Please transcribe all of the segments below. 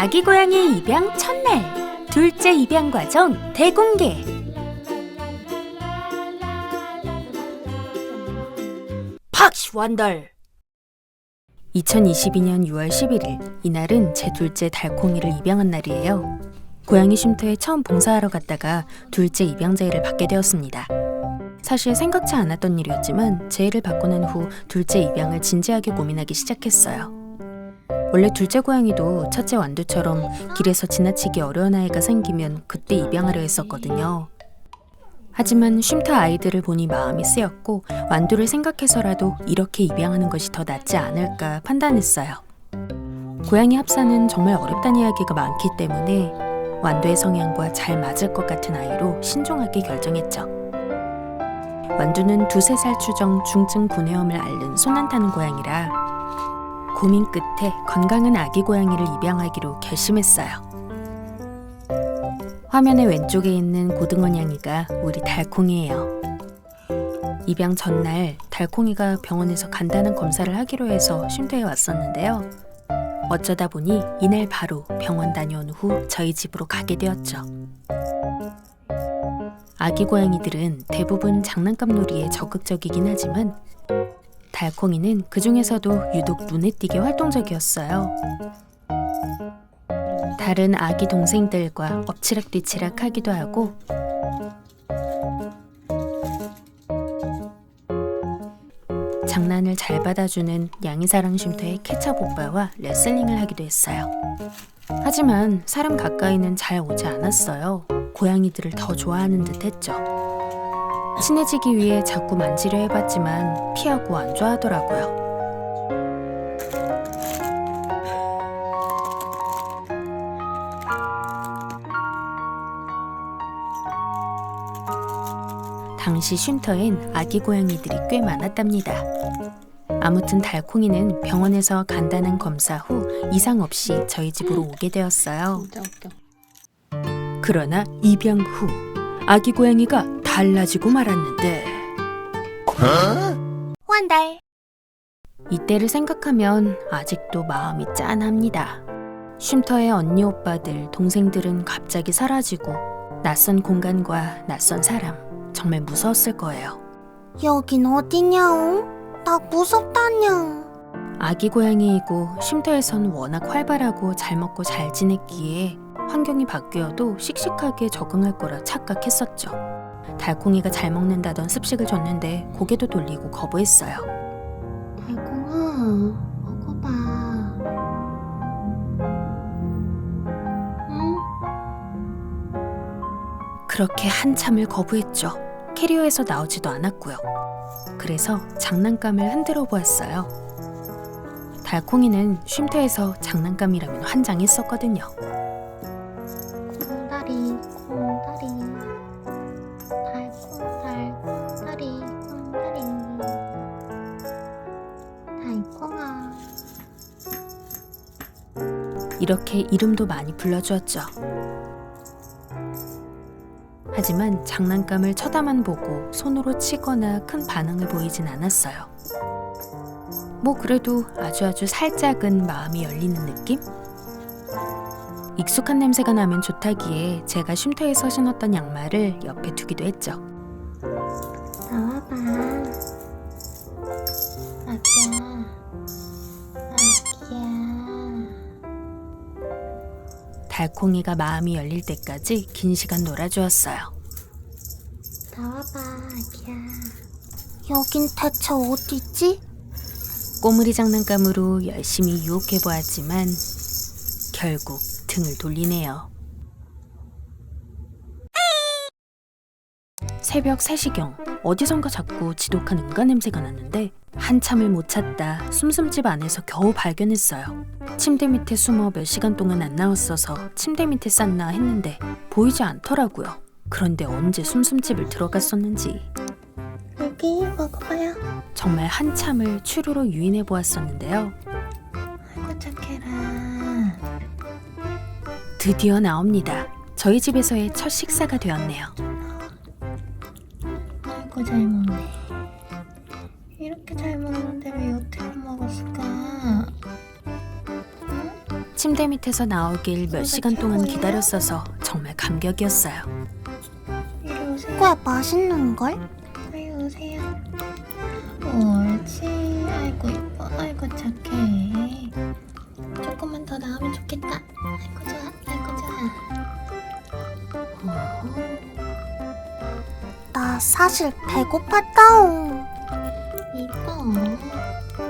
아기 고양이 입양 첫날 둘째 입양 과정 대공개 팍시 완달 2022년 6월 11일 이날은 제 둘째 달콩이를 입양한 날이에요. 고양이 쉼터에 처음 봉사하러 갔다가 둘째 입양제의를 받게 되었습니다. 사실 생각지 않았던 일이었지만 제의를 받고 난 후 둘째 입양을 진지하게 고민하기 시작했어요. 원래 둘째 고양이도 첫째 완두처럼 길에서 지나치기 어려운 아이가 생기면 그때 입양하려 했었거든요. 하지만 쉼터 아이들을 보니 마음이 쓰였고 완두를 생각해서라도 이렇게 입양하는 것이 더 낫지 않을까 판단했어요. 고양이 합사는 정말 어렵다는 이야기가 많기 때문에 완두의 성향과 잘 맞을 것 같은 아이로 신중하게 결정했죠. 완두는 두세 살 추정 중증 구내염을 앓는 손안 타는 고양이라 고민 끝에 건강한 아기 고양이를 입양하기로 결심했어요. 화면의 왼쪽에 있는 고등어 냥이가 우리 달콩이에요. 입양 전날 달콩이가 병원에서 간단한 검사를 하기로 해서 쉼터에 왔었는데요. 어쩌다 보니 이날 바로 병원 다녀온 후 저희 집으로 가게 되었죠. 아기 고양이들은 대부분 장난감 놀이에 적극적이긴 하지만 달콩이는 그 중에서도 유독 눈에 띄게 활동적이었어요. 다른 아기 동생들과 엎치락뒤치락 하기도 하고 장난을 잘 받아주는 양이사랑 쉼터의 케찹 오빠와 레슬링을 하기도 했어요. 하지만 사람 가까이는 잘 오지 않았어요. 고양이들을 더 좋아하는 듯 했죠. 친해지기 위해 자꾸 만지려 해봤지만 피하고 안 좋아하더라고요. 당시 쉼터엔 아기 고양이들이 꽤 많았답니다. 아무튼 달콩이는 병원에서 간단한 검사 후 이상 없이 저희 집으로 오게 되었어요. 그러나 입양 후 아기 고양이가 달라지고 말았는데 환달 이때를 생각하면 아직도 마음이 짠합니다. 쉼터의 언니 오빠들, 동생들은 갑자기 사라지고 낯선 공간과 낯선 사람 정말 무서웠을 거예요. 여긴 어디냐옹? 나 무섭다냥 아기 고양이이고 쉼터에선 워낙 활발하고 잘 먹고 잘 지냈기에 환경이 바뀌어도 씩씩하게 적응할 거라 착각했었죠. 달콩이가 잘 먹는다던 습식을 줬는데 고개도 돌리고 거부했어요. 달콩아, 먹어봐. 응? 그렇게 한참을 거부했죠. 캐리어에서 나오지도 않았고요. 그래서 장난감을 흔들어 보았어요. 달콩이는 쉼터에서 장난감이라면 환장했었거든요. 이렇게 이름도 많이 불러주었죠. 하지만 장난감을 쳐다만 보고 손으로 치거나 큰 반응을 보이진 않았어요. 뭐 그래도 아주 아주 살짝은 마음이 열리는 느낌? 익숙한 냄새가 나면 좋다기에 제가 쉼터에서 신었던 양말을 옆에 두기도 했죠. 나와봐. 아기야. 아기야. 달콩이가 마음이 열릴 때까지 긴 시간 놀아주었어요. 나와봐, 아기야. 여긴 대체 어디지? 꼬물이 장난감으로 열심히 유혹해 보았지만 결국 등을 돌리네요. 새벽 3시경 어디선가 자꾸 지독한 응가 냄새가 났는데 한참을 못 찾다 숨숨집 안에서 겨우 발견했어요. 침대 밑에 숨어 몇 시간 동안 안 나왔어서 침대 밑에 쌌나 했는데 보이지 않더라고요. 그런데 언제 숨숨집을 들어갔었는지 여기 먹어봐요. 정말 한참을 추루로 유인해 보았었는데요. 아이고 착해라. 드디어 나옵니다. 저희 집에서의 첫 식사가 되었네요. 잘 먹네. 이렇게 잘 먹는데 왜 여태껏 먹었을까? 침대 침대 밑에서 나오길 몇 시간 동안 기다렸어서 정말 감격이었어요. 이리 오세요. 꽤 맛있는 걸? 빨리 오세요. 옳지. 아이고 이뻐. 아이고 착해. 조금만 더 나오면 좋겠다. 아이고 좋아. 사실 배고팠다옹. 이뻐.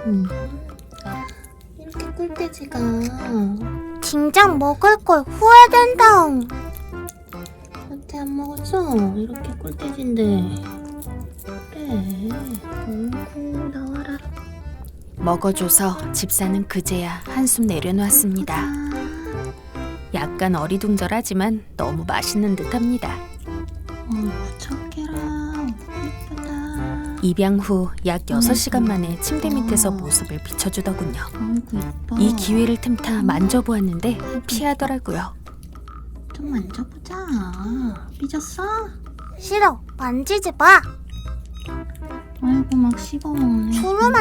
음. 이렇게 꿀돼지가 진작 먹을 걸 후회된다옹. 어때 안 먹었어? 이렇게 꿀돼지인데. 그래. 어이구 나와라. 먹어줘서 집사는 그제야 한숨 내려놓았습니다. 아, 약간 어리둥절하지만 너무 맛있는 듯합니다. 어이구. 이쁘다. 입양 후 약 6시간 만에 침대 밑에서 모습을 비춰주더군요. 이뻐. 이 기회를 틈타 만져보았는데 피하더라고요. 좀 만져보자. 삐졌어? 싫어. 만지지 마. 아이고 막 씹어먹네.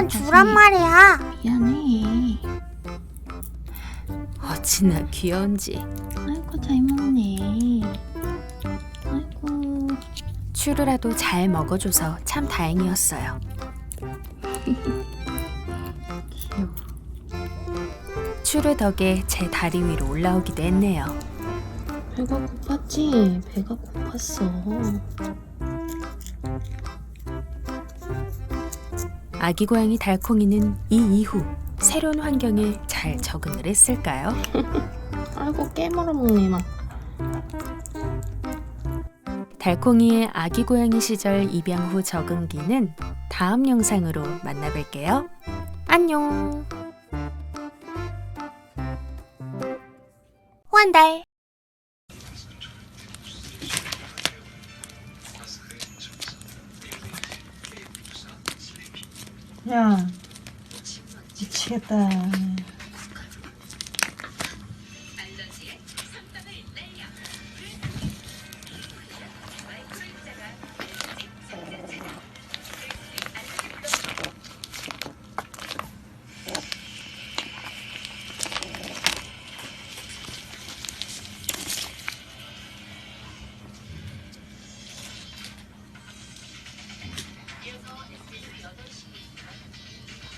다시. 주란 말이야. 미안해. 어찌나 귀여운지. 아이고 잘 먹네. 추루라도 잘 먹어줘서 참 다행이었어요. 귀여워. 추루 덕에 제 다리 위로 올라오기도 했네요. 배가 고팠지? 배가 고팠어. 아기 고양이 달콩이는 이 이후 새로운 환경에 잘 적응을 했을까요? 아이고 깨물어 먹네 막. 달콩이의 아기 고양이 시절 입양 후 적응기는 다음 영상으로 만나뵐게요. 안녕! 환달. 야, 미치겠다.